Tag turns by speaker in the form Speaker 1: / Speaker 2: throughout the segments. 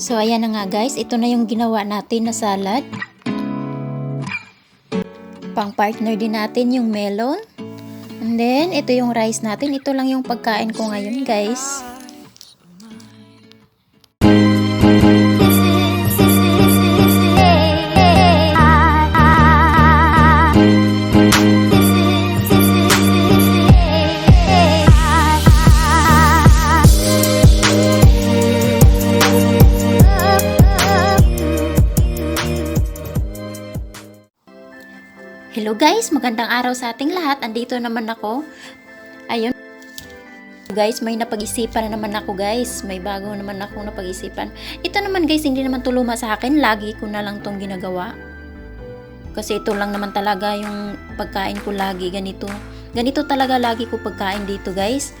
Speaker 1: So, ayan na nga guys. Ito na yung ginawa natin na salad. Pang partner din natin yung melon. And then, ito yung rice natin. Ito lang yung pagkain ko ngayon guys. Hello guys, magandang araw sa ating lahat. Andito naman ako. Ayun. Guys, may napag-isipan na naman ako guys. May bago naman ako napag-isipan. Ito naman guys, hindi naman tuluma sa akin. Lagi ko na lang tong ginagawa. Kasi ito lang naman talaga yung pagkain ko lagi ganito. Ganito talaga lagi ko pagkain dito guys.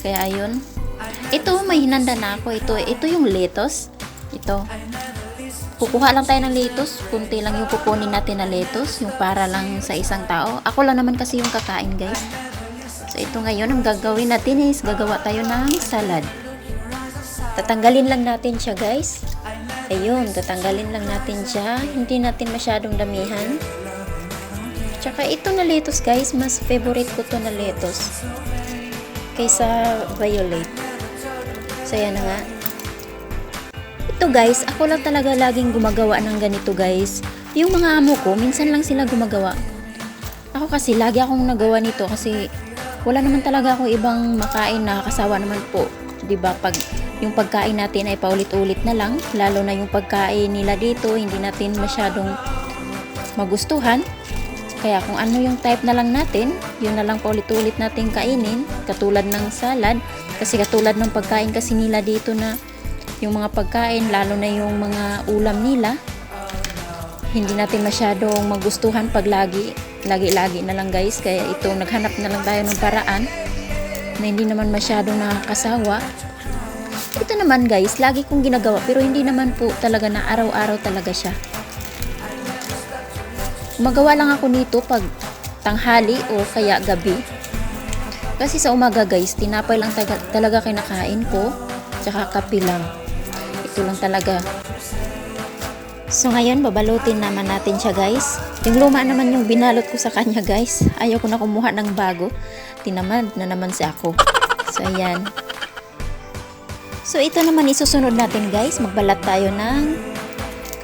Speaker 1: Kaya ayun. Ito, may hinanda na ako. Ito, ito yung lettuce. Ito. Kukuha lang tayo ng lettuce. Kunti lang yung kukunin natin na lettuce. Yung para lang sa isang tao. Ako lang naman kasi yung kakain guys. So ito ngayon, ang gagawin natin is gagawa tayo ng salad. Tatanggalin lang natin siya guys. Ayun, tatanggalin lang natin siya. Hindi natin masyadong damihan. Tsaka ito na lettuce guys, mas favorite ko to na lettuce. Kaysa violet. So yan na nga. Ito guys, ako lang talaga laging gumagawa ng ganito guys. Yung mga amo ko, minsan lang sila gumagawa. Ako kasi lagi akong nagawa nito kasi wala naman talaga ako ibang makain na kasawa naman po. ba pag yung pagkain natin ay paulit-ulit na lang, lalo na yung pagkain nila dito, hindi natin masyadong magustuhan. Kaya kung ano yung type na lang natin, yun na lang paulit-ulit natin kainin, katulad ng salad. Kasi katulad ng pagkain kasi nila dito na yung mga pagkain, lalo na yung mga ulam nila, hindi natin masyadong magustuhan pag lagi, lagi-lagi na lang guys. Kaya ito, naghanap na lang tayo ng paraan na hindi naman masyadong nakakasawa. Ito naman guys, lagi kong ginagawa pero hindi naman po talaga na araw-araw talaga siya. Gumagawa lang ako nito pag tanghali o kaya gabi. Kasi sa umaga guys, tinapay lang talaga kinakain ko, tsaka kape lang. Ito lang talaga. So ngayon, babalutin naman natin siya guys. Yung luma naman yung binalot ko sa kanya guys. Ayaw ko na kumuha ng bago. Tinamad na naman si ako. So ayan. So ito naman isusunod natin guys. Magbalat tayo ng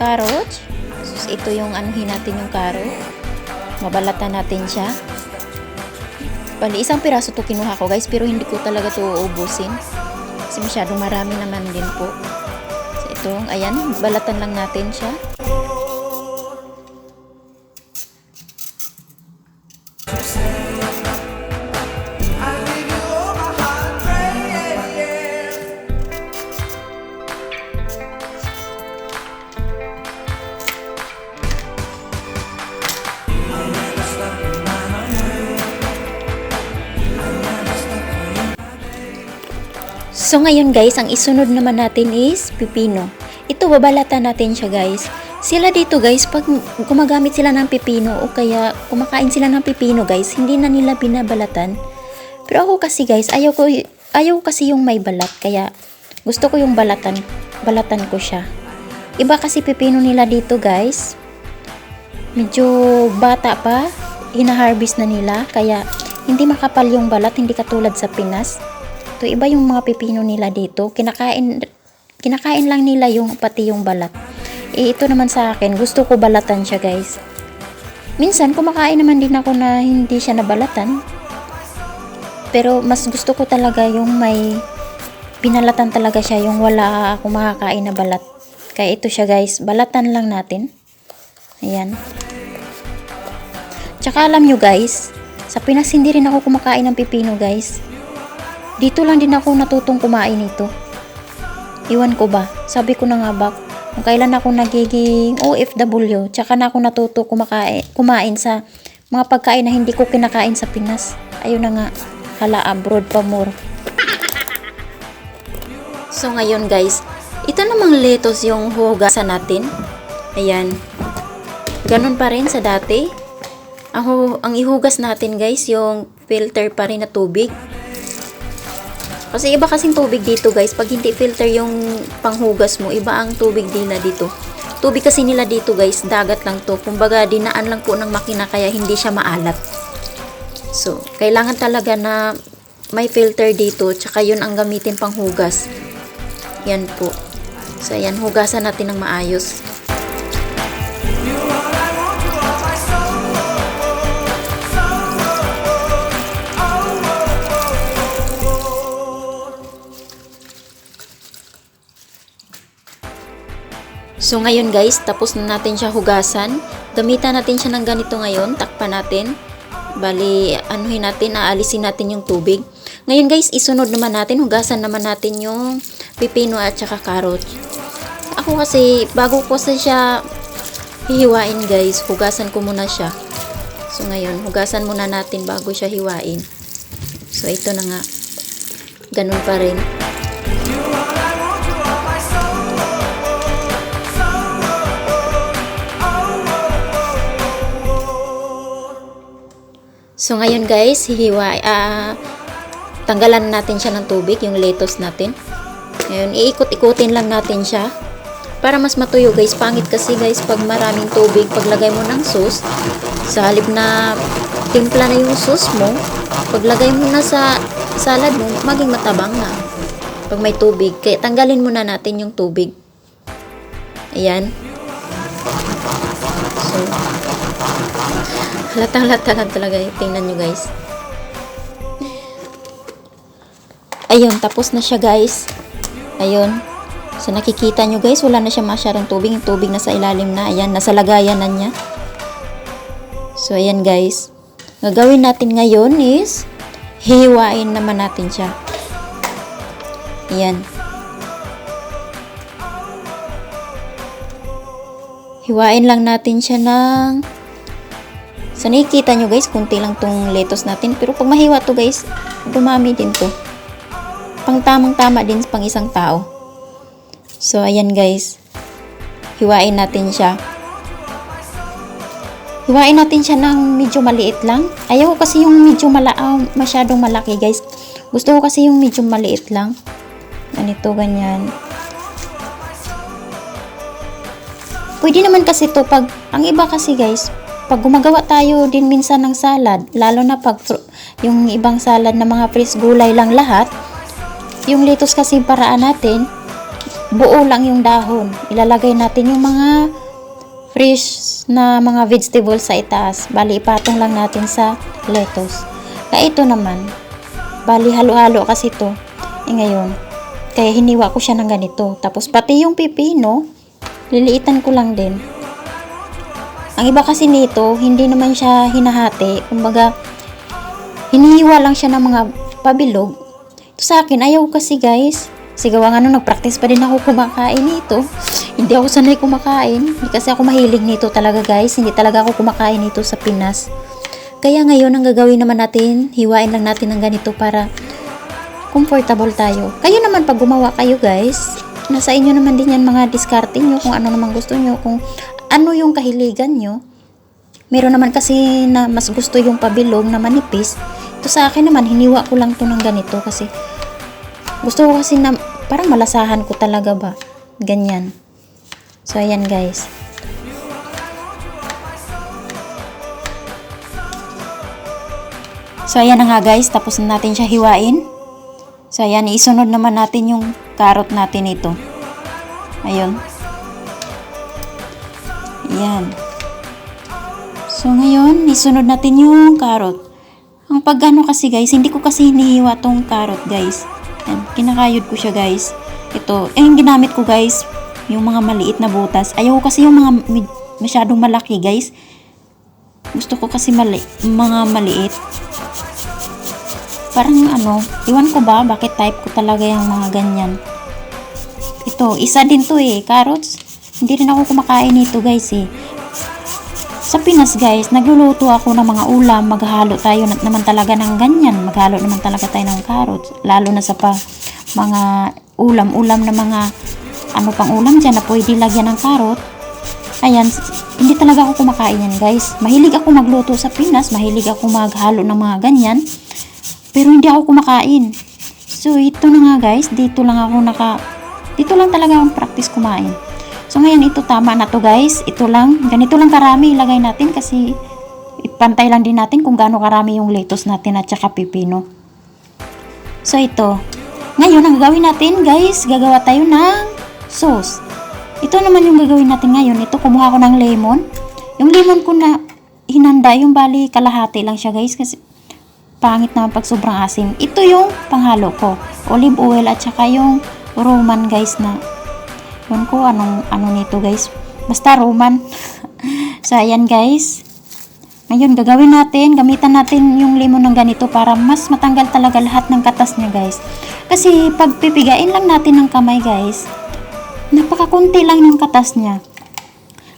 Speaker 1: carrots. So, ito yung anuhin natin yung carrot. Mabalatan natin siya. Bali, isang piraso to kinuha ko guys. Pero hindi ko talaga to uubusin. Kasi masyadong marami naman din po. Ito, ayan. Balatan lang natin siya. So ngayon guys, ang isunod naman natin is pipino. Ito babalatan natin siya guys. Sila dito guys, pag gumagamit sila ng pipino o kaya kumakain sila ng pipino guys, hindi na nila binabalatan. Pero ako kasi guys, ayaw ko ayaw kasi yung may balat kaya gusto ko yung balatan, balatan ko siya. Iba kasi pipino nila dito guys. Medyo bata pa, hina-harvest na nila kaya hindi makapal yung balat, hindi katulad sa Pinas. To iba yung mga pipino nila dito. Kinakain kinakain lang nila yung pati yung balat. Eh ito naman sa akin, gusto ko balatan siya, guys. Minsan kumakain naman din ako na hindi siya nabalatan. Pero mas gusto ko talaga yung may binalatan talaga siya, yung wala ako makakain na balat. Kaya ito siya, guys. Balatan lang natin. Ayan. Tsaka alam nyo, guys, sa Pinas hindi rin ako kumakain ng pipino, guys. Dito lang din ako natutong kumain ito. Iwan ko ba? Sabi ko na nga ba, kung kailan ako nagiging OFW, tsaka na ako natuto kumakain, kumain sa mga pagkain na hindi ko kinakain sa Pinas. Ayun na nga, hala abroad pa more. So ngayon guys, ito namang lettuce yung hugasan natin. Ayan. Ganun pa rin sa dati. Ako, ang ihugas natin guys, yung filter pa rin na tubig. Kasi iba kasing tubig dito guys. Pag hindi filter yung panghugas mo, iba ang tubig nila dito. Tubig kasi nila dito guys, dagat lang to. Kumbaga, dinaan lang po ng makina kaya hindi siya maalat. So, kailangan talaga na may filter dito. Tsaka yun ang gamitin panghugas. Yan po. So, ayan, hugasan natin ng maayos. So ngayon guys, tapos na natin siya hugasan. Gamitan natin siya ng ganito ngayon, takpan natin. Bali, anuhin natin, aalisin natin yung tubig. Ngayon guys, isunod naman natin, hugasan naman natin yung pipino at saka carrot. Ako kasi, bago ko kasi siya hihiwain guys, hugasan ko muna siya. So ngayon, hugasan muna natin bago siya hiwain. So ito na nga. Ganun pa rin. So ngayon guys, hihiwa, ah, tanggalan natin siya ng tubig, yung lettuce natin. Ngayon, iikot-ikutin lang natin siya. Para mas matuyo guys, pangit kasi guys pag maraming tubig, paglagay mo ng sauce, sa halip na timpla na yung sauce mo, paglagay mo na sa salad mo, maging matabang na. Pag may tubig, kaya tanggalin muna natin yung tubig. Ayan. So, Halatang-halata lang talaga. Tingnan nyo guys. Ayun, tapos na siya guys. Ayun. So nakikita nyo guys, wala na siya masyadong tubig. Yung tubig nasa ilalim na. Ayan, nasa lagayan na niya. So ayan guys. Gagawin natin ngayon is hihiwain naman natin siya. Ayan. Hiwain lang natin siya ng So, nakikita nyo guys, kunti lang tong lettuce natin. Pero pag mahiwa to guys, dumami din to. Pang tamang-tama din pang isang tao. So, ayan guys. Hiwain natin siya. Hiwain natin siya ng medyo maliit lang. Ayaw ko kasi yung medyo mala ah, masyadong malaki guys. Gusto ko kasi yung medyo maliit lang. Ganito, ganyan. Pwede naman kasi to pag, ang iba kasi guys, pag gumagawa tayo din minsan ng salad, lalo na pag yung ibang salad na mga fresh gulay lang lahat, yung lettuce kasi paraan natin, buo lang yung dahon. Ilalagay natin yung mga fresh na mga vegetables sa itaas. Bali, ipatong lang natin sa lettuce. Kaya ito naman, bali halo-halo kasi to. Eh ngayon, kaya hiniwa ko siya ng ganito. Tapos pati yung pipino, liliitan ko lang din. Ang iba kasi nito, hindi naman siya hinahati. Kumbaga, hinihiwa lang siya ng mga pabilog. Ito sa akin, ayaw kasi guys. Sigawa nga nung nag-practice pa din ako kumakain nito. Hindi ako sanay kumakain. Hindi kasi ako mahilig nito talaga guys. Hindi talaga ako kumakain nito sa Pinas. Kaya ngayon, ang gagawin naman natin, hiwain lang natin ng ganito para comfortable tayo. Kayo naman pag gumawa kayo guys, nasa inyo naman din yan mga diskarte nyo kung ano naman gusto nyo, kung ano yung kahiligan nyo. Meron naman kasi na mas gusto yung pabilog na manipis. Ito sa akin naman, hiniwa ko lang to ng ganito kasi gusto ko kasi na parang malasahan ko talaga ba. Ganyan. So, ayan guys. So, ayan na nga guys. Tapos na natin siya hiwain. So, ayan. Isunod naman natin yung carrot natin ito. Ayun. Ayan. So, ngayon, isunod natin yung carrot. Ang pagano kasi guys, hindi ko kasi hinihiwa tong carrot guys. Ayan, kinakayod ko siya guys. Ito, eh, yung ginamit ko guys, yung mga maliit na butas. Ayaw ko kasi yung mga masyadong malaki guys. Gusto ko kasi mali mga maliit. Parang ano, iwan ko ba bakit type ko talaga yung mga ganyan. Ito, isa din to eh, carrots. Hindi rin ako kumakain nito guys eh. Sa Pinas guys, nagluluto ako ng mga ulam, maghalo tayo na, naman talaga ng ganyan. Maghalo naman talaga tayo ng carrots. Lalo na sa pa mga ulam-ulam na mga ano pang ulam dyan na pwede lagyan ng carrot. Ayan, hindi talaga ako kumakain yan guys. Mahilig ako magluto sa Pinas, mahilig ako maghalo ng mga ganyan. Pero hindi ako kumakain. So, ito na nga guys. Dito lang ako naka... Dito lang talaga ang practice kumain. So, ngayon ito tama na to guys. Ito lang. Ganito lang karami ilagay natin kasi ipantay lang din natin kung gaano karami yung lettuce natin at saka pipino. So, ito. Ngayon, ang gagawin natin guys, gagawa tayo ng sauce. Ito naman yung gagawin natin ngayon. Ito, kumuha ko ng lemon. Yung lemon ko na hinanda, yung bali kalahati lang siya guys kasi pangit naman pag sobrang asim. Ito yung panghalo ko. Olive oil at saka yung Roman guys na yun ko anong ano nito guys. Basta Roman. so ayan guys. Ngayon gagawin natin, gamitan natin yung lemon ng ganito para mas matanggal talaga lahat ng katas niya guys. Kasi pag pipigain lang natin ng kamay guys, napakakunti lang ng katas niya.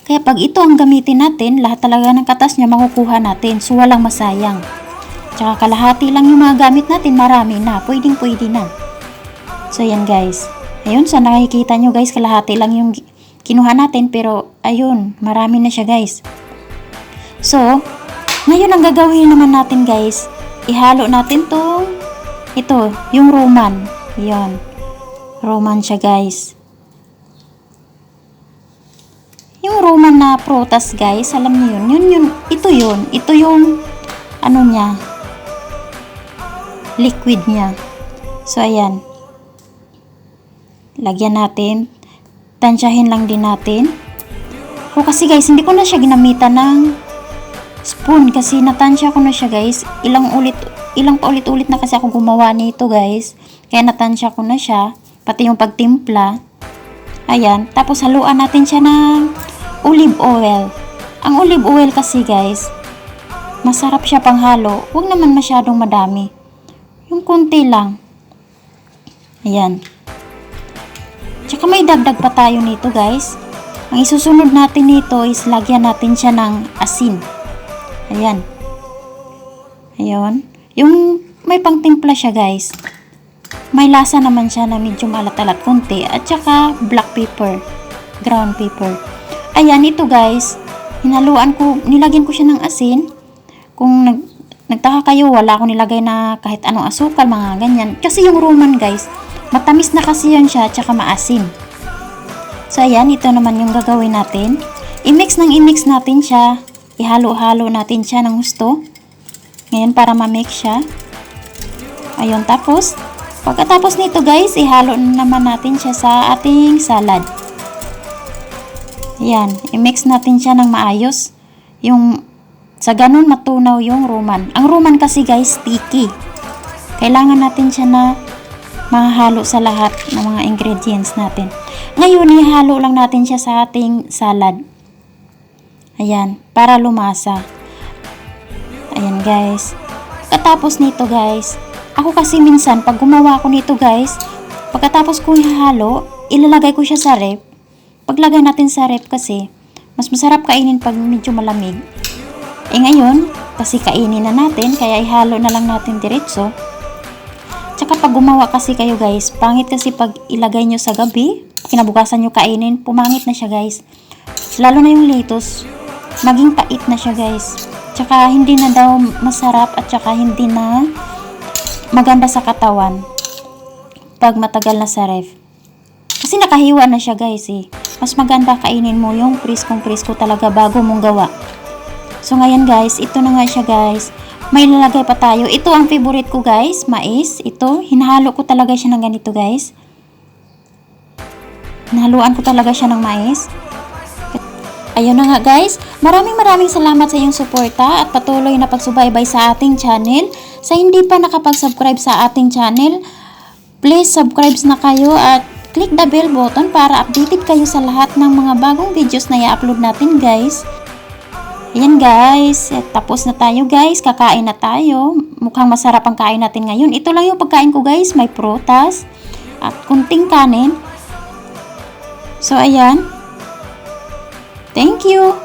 Speaker 1: Kaya pag ito ang gamitin natin, lahat talaga ng katas niya makukuha natin. So walang masayang. Tsaka kalahati lang yung mga gamit natin, marami na. Pwedeng pwede na. So yan guys. Ayun, sa nakikita nyo guys, kalahati lang yung kinuha natin. Pero ayun, marami na siya guys. So, ngayon ang gagawin naman natin guys, ihalo natin to ito, yung Roman. Yan. Roman siya guys. Yung Roman na prutas guys, alam niyo yun, yun yun, ito yun, ito yung ano niya, liquid niya. So ayan. Lagyan natin. Tansyahin lang din natin. O kasi guys, hindi ko na siya ginamitan ng spoon kasi natansya ko na siya guys. Ilang ulit, ilang paulit-ulit na kasi ako gumawa nito guys. Kaya natansya ko na siya. Pati yung pagtimpla. Ayan. Tapos haluan natin siya ng olive oil. Ang olive oil kasi guys, masarap siya panghalo. Huwag naman masyadong madami. Yung konti lang. Ayan. Tsaka may dagdag pa tayo nito guys. Ang isusunod natin nito is lagyan natin siya ng asin. Ayan. Ayun. Yung may pangtimpla siya guys. May lasa naman siya na medyo maalat-alat konti. At saka black pepper. Ground pepper. Ayan, ito guys. Hinaluan ko, nilagyan ko siya ng asin. Kung nag, nagtaka kayo, wala akong nilagay na kahit anong asukal, mga ganyan. Kasi yung Roman guys, matamis na kasi yan siya, tsaka maasim. So ayan, ito naman yung gagawin natin. I-mix ng i-mix natin siya. Ihalo-halo natin siya ng gusto. Ngayon para ma-mix siya. Ayun, tapos, pagkatapos nito guys, ihalo na naman natin siya sa ating salad. Ayan, i-mix natin siya ng maayos. Yung, sa ganun matunaw yung Roman. Ang Roman kasi guys, sticky. Kailangan natin siya na mahalo sa lahat ng mga ingredients natin. Ngayon, ihalo lang natin siya sa ating salad. Ayan, para lumasa. Ayan guys. Pagkatapos nito guys, ako kasi minsan pag gumawa ko nito guys, pagkatapos ko ihalo, ilalagay ko siya sa rep. Paglagay natin sa rep kasi, mas masarap kainin pag medyo malamig. Eh ngayon, kasi kainin na natin, kaya ihalo na lang natin diretso. Tsaka pag gumawa kasi kayo guys, pangit kasi pag ilagay nyo sa gabi, kinabukasan nyo kainin, pumangit na siya guys. Lalo na yung lettuce, maging pait na siya guys. Tsaka hindi na daw masarap at tsaka hindi na maganda sa katawan pag matagal na sa ref. Kasi nakahiwa na siya guys eh. Mas maganda kainin mo yung priskong prisko talaga bago mong gawa. So ngayon guys, ito na nga siya guys. May lalagay pa tayo. Ito ang favorite ko guys, mais. Ito, hinahalo ko talaga siya ng ganito guys. Nahaluan ko talaga siya ng mais. Ayun na nga guys, maraming maraming salamat sa iyong suporta at patuloy na pagsubaybay sa ating channel. Sa hindi pa nakapag-subscribe sa ating channel, please subscribe na kayo at click the bell button para updated kayo sa lahat ng mga bagong videos na i-upload natin guys. Ayan guys, tapos na tayo guys, kakain na tayo. Mukhang masarap ang kain natin ngayon. Ito lang yung pagkain ko guys, may prutas at kunting kanin. So ayan, Thank you!